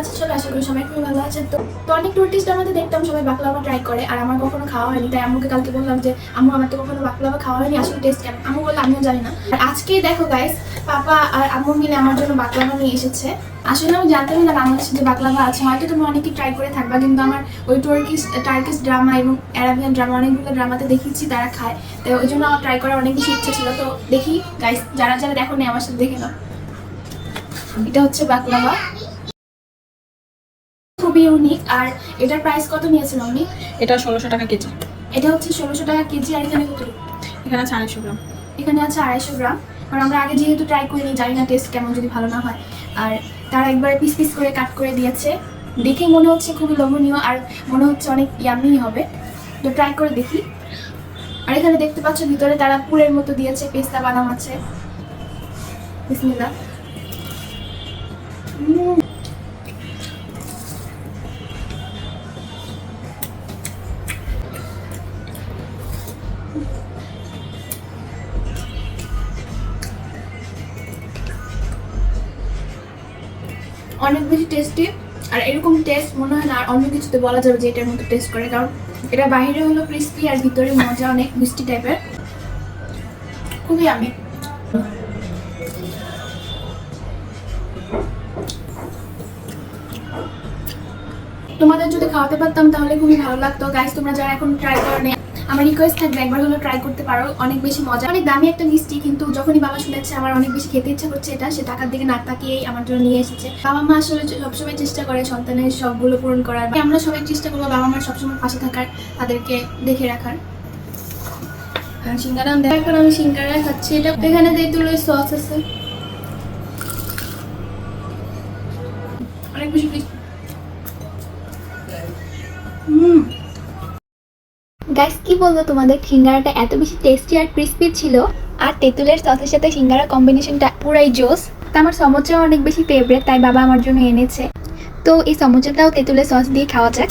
আছে? সবাই আশা করি সবাই খুবই ভালো আছে। তো তো অনেক টুরিস্ট আমাদের দেখতাম, সবাই বাকলাভা ট্রাই করে, আর আমার কখনো খাওয়া হয়নি। তাই আম্মুকে কালকে বললাম যে, আম্মু, আমার তো কখনো বাকলাভা খাওয়া হয়নি, আসলে টেস্ট কেমন? আম্মু বলল, আমিও জানি না। আর আজকে দেখো গাইস পাপা আর আম্মু মিলে আমার জন্য বাকলাভা নিয়ে এসেছে। আসলে আমি জানতামই না বাংলাদেশে যে বাকলাভা আছে। হয়তো তুমি অনেকেই ট্রাই করে থাকবা, কিন্তু আমার ওই টার্কিশ টার্কিশ ড্রামা এবং অ্যারাবিয়ান ড্রামা অনেকগুলো ড্রামাতে দেখেছি তারা খায়। তো ওই জন্য আমার ট্রাই করার অনেক বেশি ইচ্ছা ছিল। তো দেখি গাইস যারা যারা দেখো নি আমার সাথে দেখে নাও। এটা হচ্ছে বাকলাভা খুবই ইউনিক আর এটার প্রাইস কত নিয়েছিল উনি? এটা ষোলোশো টাকা কেজি। এটা হচ্ছে ষোলোশো টাকা কেজি আর এখানে কত এখানে আছে আড়াইশো গ্রাম। এখানে আছে আড়াইশো গ্রাম। কারণ আমরা আগে যেহেতু ট্রাই করিনি জানি না টেস্ট কেমন যদি ভালো না হয়। আর তারা একবার পিস পিস করে কাট করে দিয়েছে। দেখেই মনে হচ্ছে খুবই লোভনীয় আর মনে হচ্ছে অনেক ইয়ামি হবে। তো ট্রাই করে দেখি। আর এখানে দেখতে পাচ্ছ ভিতরে তারা পুরের মতো দিয়েছে পেস্তা বাদাম আছে। বিসমিল্লাহ। অনেক বেশি টেস্টি আর এরকম টেস্ট মনে হয় না আর অন্য কিছুতে বলা যাবে যে এটার মতো টেস্ট করে কারণ এটা বাইরে হলো ক্রিস্পি আর ভিতরে মজা অনেক মিষ্টি টাইপের খুবই আমি তোমাদের যদি খাওয়াতে পারতাম তাহলে খুবই ভালো লাগতো। গাইস তোমরা যারা এখন ট্রাই করো নি, আমার রিকোয়েস্ট থাকবে একবার হলো ট্রাই করতে পারো, অনেক বেশি মজা। অনেক দামি একটা মিষ্টি, কিন্তু যখনই বাবা শুনেছে আমার অনেক বেশি খেতে ইচ্ছা করছে এটা, সে টাকার দিকে না তাকিয়েই আমার জন্য নিয়ে এসেছে। বাবা মা আসলে সবসময় চেষ্টা করে সন্তানের সবগুলো পূরণ করার আমরা সবাই চেষ্টা করব বাবা মার সবসময় পাশে থাকার, তাদেরকে দেখে রাখার। সিঙ্গারা এখন আমি সিঙ্গারা খাচ্ছি, এটা এখানে তেঁতুলের সস আছে। অনেক বেশি গাইস কি বলব তোমাদের? সিঙ্গারাটা এত বেশি টেস্টি আর ক্রিস্পি ছিল। আর তেঁতুলের সসের সাথে সিঙ্গারা কম্বিনেশনটা পুরাই জোস। তা আমার সমোচাও অনেক বেশি ফেভারিট তাই বাবা আমার জন্য এনেছে। তো এই সমোচাটাও তেঁতুলের সস দিয়ে খাওয়া যাক।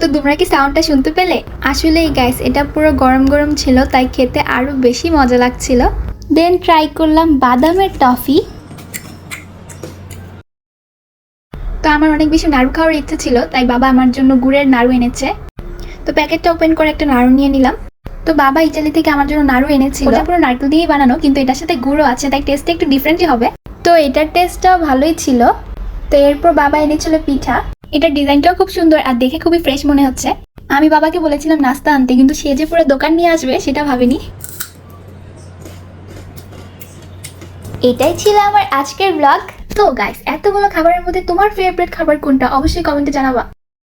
তো তোমরা কি সাউন্ডটা শুনতে পেলে? আসলে এই গাইস এটা পুরো গরম গরম ছিল তাই খেতে আরও বেশি মজা লাগছিল। দেন ট্রাই করলাম বাদামের টফি তো আমার অনেক বেশি নাড়ু খাওয়ার ইচ্ছে ছিল, তাই বাবা আমার জন্য গুড়ের নাড়ু এনেছে। তো প্যাকেটটা ওপেন করে একটা নাড়ু নিয়ে নিলাম। তো বাবা ইটালি থেকে আমার জন্য নাড়ু এনেছিল। ওটা পুরো নারকেল দিয়েই বানানো, কিন্তু এটার সাথে গুঁড়ো আছে, তাই টেস্টটা একটু ডিফারেন্টই হবে। তো এটার টেস্টটাও ভালোই ছিল। তো এরপর বাবা এনেছিল পিঠা। এটার ডিজাইনটাও খুব সুন্দর আর দেখে খুবই ফ্রেশ মনে হচ্ছে। আমি বাবাকে বলেছিলাম নাস্তা আনতে, কিন্তু সে যে পুরো দোকান নিয়ে আসবে, সেটা ভাবিনি। এটাই ছিল আমার আজকের ব্লগ তো গাইস এতগুলো খাবারের মধ্যে তোমার ফেভারিট খাবার কোনটা? অবশ্যই কমেন্টে জানাবা।